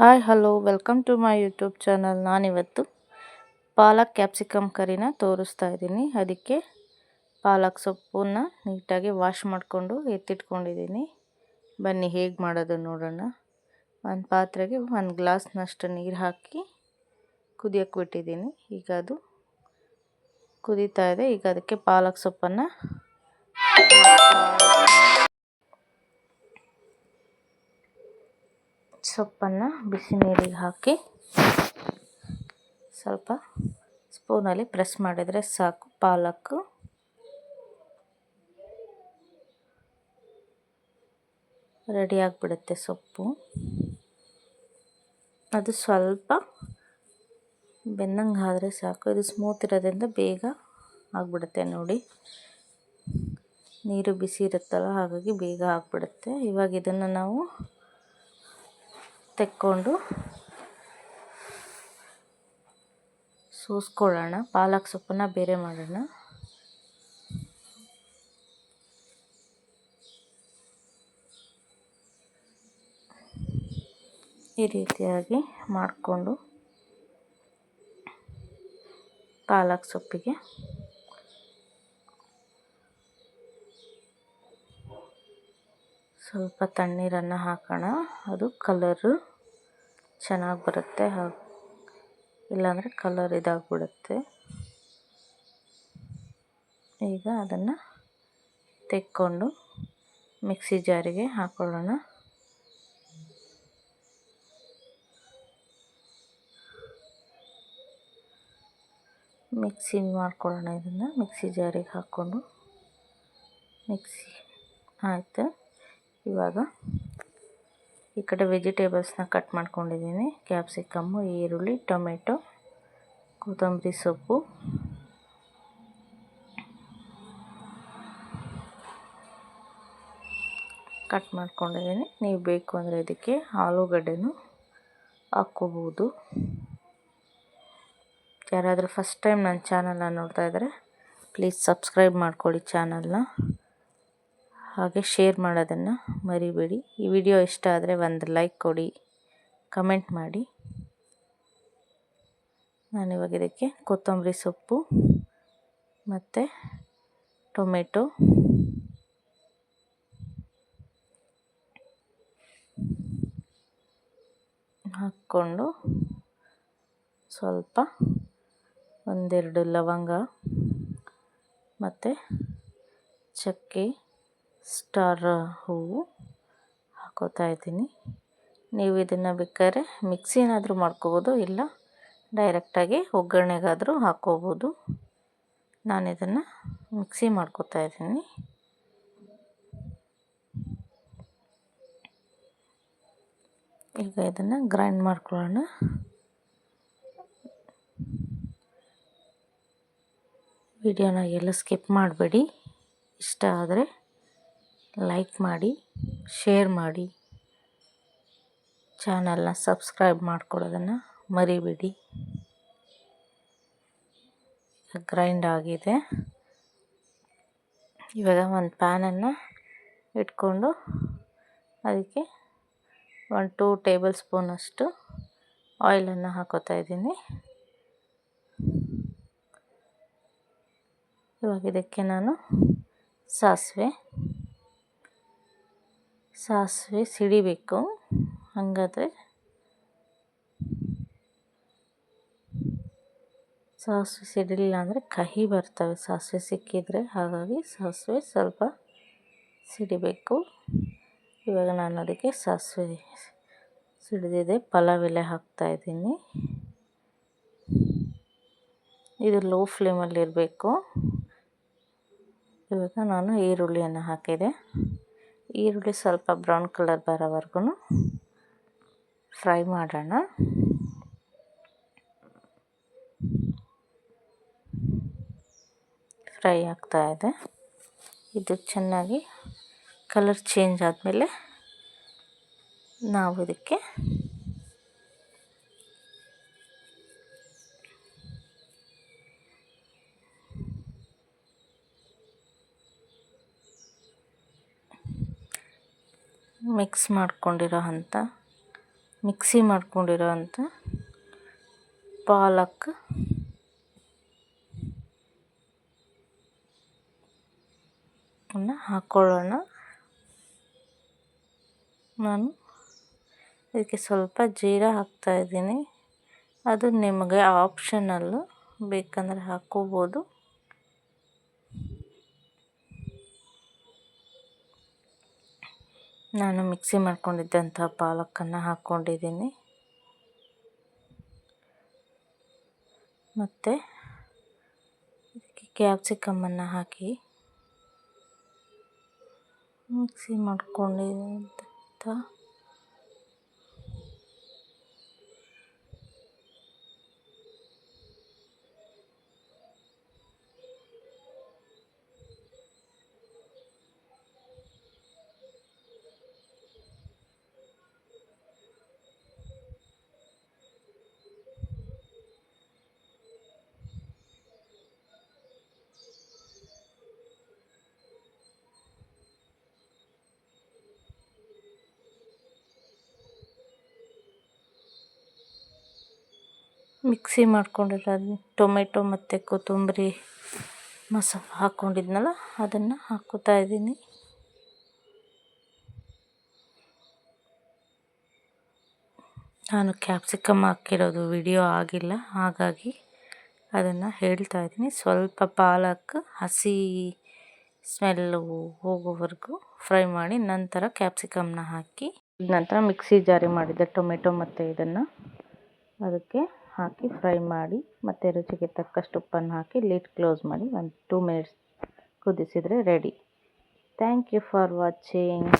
Hi hello welcome to my YouTube channel ನಾನಿವತ್ತು palak capsicum ಕರಿನ ತೋರಿಸ್ತಾ ಇದ್ದೀನಿ. ಅದಕ್ಕೆ ಪಾಲಕ್ ಸೊಪ್ಪನ್ನ ನೀಟಾಗಿ ವಾಶ್ ಮಾಡಿಕೊಂಡು ಎತ್ತಿಟ್ಕೊಂಡಿದ್ದೀನಿ. ಬನ್ನಿ, ಹೇಗೆ ಮಾಡೋದು ನೋಡೋಣ. ಒಂದು ಪಾತ್ರೆಗೆ ಒಂದು ಗ್ಲಾಸ್ನಷ್ಟು ನೀರು ಹಾಕಿ ಕುದಿಯೋಕ್ಕೆ ಬಿಟ್ಟಿದ್ದೀನಿ. ಈಗ ಅದು ಕುದೀತಾ ಇದೆ. ಈಗ ಅದಕ್ಕೆ ಪಾಲಕ್ ಸೊಪ್ಪನ್ನು ಸೊಪ್ಪನ್ನು ಬಿಸಿ ನೀರಿಗೆ ಹಾಕಿ ಸ್ವಲ್ಪ ಸ್ಪೂನಲ್ಲಿ ಪ್ರೆಸ್ ಮಾಡಿದರೆ ಸಾಕು, ಪಾಲಕ್. ರೆಡಿ ಆಗಿಬಿಡುತ್ತೆ ಸೊಪ್ಪು. ಅದು ಸ್ವಲ್ಪ ಬೆನ್ನಂಗೆ ಆದರೆ ಸಾಕು. ಇದು ಸ್ಮೂತ್ ಇರೋದ್ರಿಂದ ಬೇಗ ಆಗಿಬಿಡುತ್ತೆ ನೋಡಿ. ನೀರು ಬಿಸಿ ಇರುತ್ತಲ್ಲ, ಹಾಗಾಗಿ ಬೇಗ ಆಗಿಬಿಡುತ್ತೆ. ಇವಾಗ ಇದನ್ನು ನಾವು ತೆಕ್ಕೊಂಡು ಸೂಸ್ಕೊಳ್ಳೋಣ. ಪಾಲಕ್ ಸೊಪ್ಪನ್ನು ಬೇರೆ ಮಾಡೋಣ. ಈ ರೀತಿಯಾಗಿ ಮಾಡಿಕೊಂಡು ಪಾಲಕ್ ಸೊಪ್ಪಿಗೆ ಸ್ವಲ್ಪ ತಣ್ಣೀರನ್ನು ಹಾಕೋಣ. ಅದು ಕಲರು ಚೆನ್ನಾಗಿ ಬರುತ್ತೆ. ಹಾಗೆ ಇಲ್ಲಾಂದರೆ ಕಲರ್ ಇದಾಗಿಬಿಡುತ್ತೆ. ಈಗ ಅದನ್ನು ತೆಕ್ಕೊಂಡು ಮಿಕ್ಸಿ ಜಾರಿಗೆ ಹಾಕೊಳ್ಳೋಣ. ಮಿಕ್ಸಿ ಮಾಡ್ಕೊಳ್ಳೋಣ ಇದನ್ನು. ಮಿಕ್ಸಿ ಜಾರಿಗೆ ಹಾಕ್ಕೊಂಡು. ಮಿಕ್ಸಿ ಆಯಿತು? ಇವಾಗ ಈ ಕಡೆ ವೆಜಿಟೇಬಲ್ಸ್ನ ಕಟ್ ಮಾಡ್ಕೊಂಡಿದ್ದೀನಿ. ಕ್ಯಾಪ್ಸಿಕಮ್ಮು, ಈರುಳ್ಳಿ, ಟೊಮೆಟೊ, ಕೊತ್ತಂಬರಿ ಸೊಪ್ಪು. ಕಟ್ ಮಾಡ್ಕೊಂಡಿದ್ದೀನಿ. ನೀವು ಬೇಕು ಅಂದರೆ ಇದಕ್ಕೆ ಆಲೂಗಡ್ಡೆನೂ ಹಾಕ್ಕೋಬೋದು. ಯಾರಾದರೂ ಫಸ್ಟ್ ಟೈಮ್ ನನ್ನ ಚಾನಲ್ನ ನೋಡ್ತಾ ಪ್ಲೀಸ್ ಸಬ್ಸ್ಕ್ರೈಬ್ ಮಾಡ್ಕೊಳ್ಳಿ ಚಾನಲ್ನ. ಹಾಗೆ ಶೇರ್ ಮಾಡೋದನ್ನು ಮರಿಬೇಡಿ. ಈ ವಿಡಿಯೋ ಇಷ್ಟ ಆದರೆ ಒಂದು ಲೈಕ್ ಕೊಡಿ ಕಮೆಂಟ್ ಮಾಡಿ. ನಾನು ಇವಾಗ ಇದಕ್ಕೆ ಕೊತ್ತಂಬರಿ ಸೊಪ್ಪು ಮತ್ತು ಟೊಮೆಟೊ. ಹಾಕ್ಕೊಂಡು ಸ್ವಲ್ಪ ಒಂದೆರಡು ಲವಂಗ ಮತ್ತು ಚಕ್ಕೆ. ಸ್ಟಾರ್ ಹೂವು ಹಾಕೋತಾ ಇದ್ದೀನಿ. ನೀವು ಇದನ್ನು ಬೇಕಾದ್ರೆ ಮಿಕ್ಸಿನಾದರೂ ಮಾಡ್ಕೋಬೋದು, ಇಲ್ಲ ಡೈರೆಕ್ಟಾಗಿ ಒಗ್ಗರಣೆಗಾದರೂ ಹಾಕ್ಕೋಬೋದು ನಾನು ಇದನ್ನು ಮಿಕ್ಸಿ ಮಾಡ್ಕೋತಾ ಇದ್ದೀನಿ. ಈಗ ಇದನ್ನು ಗ್ರೈಂಡ್ ಮಾಡ್ಕೊಳ್ಳೋಣ. ವಿಡಿಯೋನ ಎಲ್ಲ ಸ್ಕಿಪ್ ಮಾಡಬೇಡಿ. ಇಷ್ಟ ಆದರೆ ಲೈಕ್ ಮಾಡಿ ಶೇರ್ ಮಾಡಿ. ಚಾನಲ್ನ ಸಬ್ಸ್ಕ್ರೈಬ್ ಮಾಡ್ಕೊಳ್ಳೋದನ್ನು ಮರಿಬೇಡಿ. ಗ್ರೈಂಡ್ ಆಗಿದೆ. ಇವಾಗ ಒಂದು ಪ್ಯಾನನ್ನು ಇಟ್ಕೊಂಡು ಅದಕ್ಕೆ ಒಂದು ಟೂ ಟೇಬಲ್ ಸ್ಪೂನಷ್ಟು ಆಯಿಲನ್ನು ಹಾಕೋತಾ ಇದ್ದೀನಿ. ಇವಾಗ ಇದಕ್ಕೆ ನಾನು ಸಾಸಿವೆ. ಸಾಸಿವೆ ಸಿಡಿಬೇಕು. ಹಾಗಾದ್ರೆ ಸಾಸಿವೆ ಸಿಡಿಲಿಲ್ಲ ಅಂದರೆ ಕಹಿ ಬರ್ತವೆ. ಸಾಸಿವೆ ಸಿಕ್ಕಿದರೆ ಹಾಗಾಗಿ ಸಾಸಿವೆ ಸ್ವಲ್ಪ ಸಿಡಿಬೇಕು. ಇವಾಗ ನಾನು ಅದಕ್ಕೆ ಸಾಸಿವೆ ಸಿಡಿದಿದೆ. ಪಲಾವ್ ಎಲೆ ಹಾಕ್ತಾಯಿದ್ದೀನಿ ಇದು ಲೋ ಫ್ಲೇಮಲ್ಲಿರಬೇಕು ಇವಾಗ ನಾನು ಈರುಳ್ಳಿಯನ್ನು ಹಾಕಿದೆ. ಈರುಳ್ಳಿ ಸ್ವಲ್ಪ ಬ್ರೌನ್ ಕಲರ್ ಬರೋವರೆಗೂ ಫ್ರೈ ಮಾಡೋಣ. ಫ್ರೈ ಆಗ್ತಾ ಇದೆ. ಇದು ಚೆನ್ನಾಗಿ ಕಲರ್ ಚೇಂಜ್ ಆದಮೇಲೆ ನಾವು ಇದಕ್ಕೆ ಮಿಕ್ಸ್ ಮಾಡ್ಕೊಂಡಿರೋ ಅಂಥ, ಮಿಕ್ಸಿ ಮಾಡ್ಕೊಂಡಿರೋ ಅಂಥ ಪಾಲಕ್, ಅನ್ನು ಹಾಕ್ಕೊಳ್ಳೋಣ ನಾನು ಇದಕ್ಕೆ ಸ್ವಲ್ಪ ಜೀರಾ ಹಾಕ್ತಾಯಿದ್ದೀನಿ ಅದು ನಿಮಗೆ ಆಪ್ಷನಲ್ಲು ಬೇಕಂದರೆ ಹಾಕ್ಕೋಬೋದು. ನಾನು ಮಿಕ್ಸಿ ಮಾಡ್ಕೊಂಡಿದ್ದಂಥ ಪಾಲಕನ್ನು ಹಾಕ್ಕೊಂಡಿದ್ದೀನಿ. ಮತ್ತು ಇದಕ್ಕೆ ಕ್ಯಾಪ್ಸಿಕಮ್ಮನ್ನು ಹಾಕಿ ಮಿಕ್ಸಿ ಮಾಡ್ಕೊಂಡಿದ್ದಂಥ ಮಿಕ್ಸಿ ಮಾಡ್ಕೊಂಡಿರೋ ಟೊಮೆಟೊ ಮತ್ತು ಕೊತ್ತಂಬರಿ ಮಸಾಲ ಹಾಕ್ಕೊಂಡಿದ್ನಲ್ಲ, ಅದನ್ನು ಹಾಕ್ಕೋತಾ ಇದ್ದೀನಿ. ನಾನು ಕ್ಯಾಪ್ಸಿಕಮ್ ಹಾಕಿರೋದು ವಿಡಿಯೋ ಆಗಿಲ್ಲ, ಹಾಗಾಗಿ ಅದನ್ನು ಹೇಳ್ತಾ ಇದ್ದೀನಿ. ಸ್ವಲ್ಪ ಪಾಲಕ್, ಹಸಿ ಸ್ಮೆಲ್ಲು ಹೋಗೋವರೆಗೂ ಫ್ರೈ ಮಾಡಿ ನಂತರ ಕ್ಯಾಪ್ಸಿಕಮ್ನ ಹಾಕಿ, ನಂತರ ಮಿಕ್ಸಿ ಜಾರಿ ಮಾಡಿದ್ದೆ ಟೊಮೆಟೊ ಮತ್ತು ಇದನ್ನು ಅದಕ್ಕೆ ಹಾಕಿ ಫ್ರೈ ಮಾಡಿ ಮತ್ತು ರುಚಿಗೆ ತಕ್ಕಷ್ಟು ಉಪ್ಪನ್ನು ಹಾಕಿ ಲಿಡ್ ಕ್ಲೋಸ್ ಮಾಡಿ ಒಂದು two minutes ಕುದಿಸಿದರೆ ready thank you for watching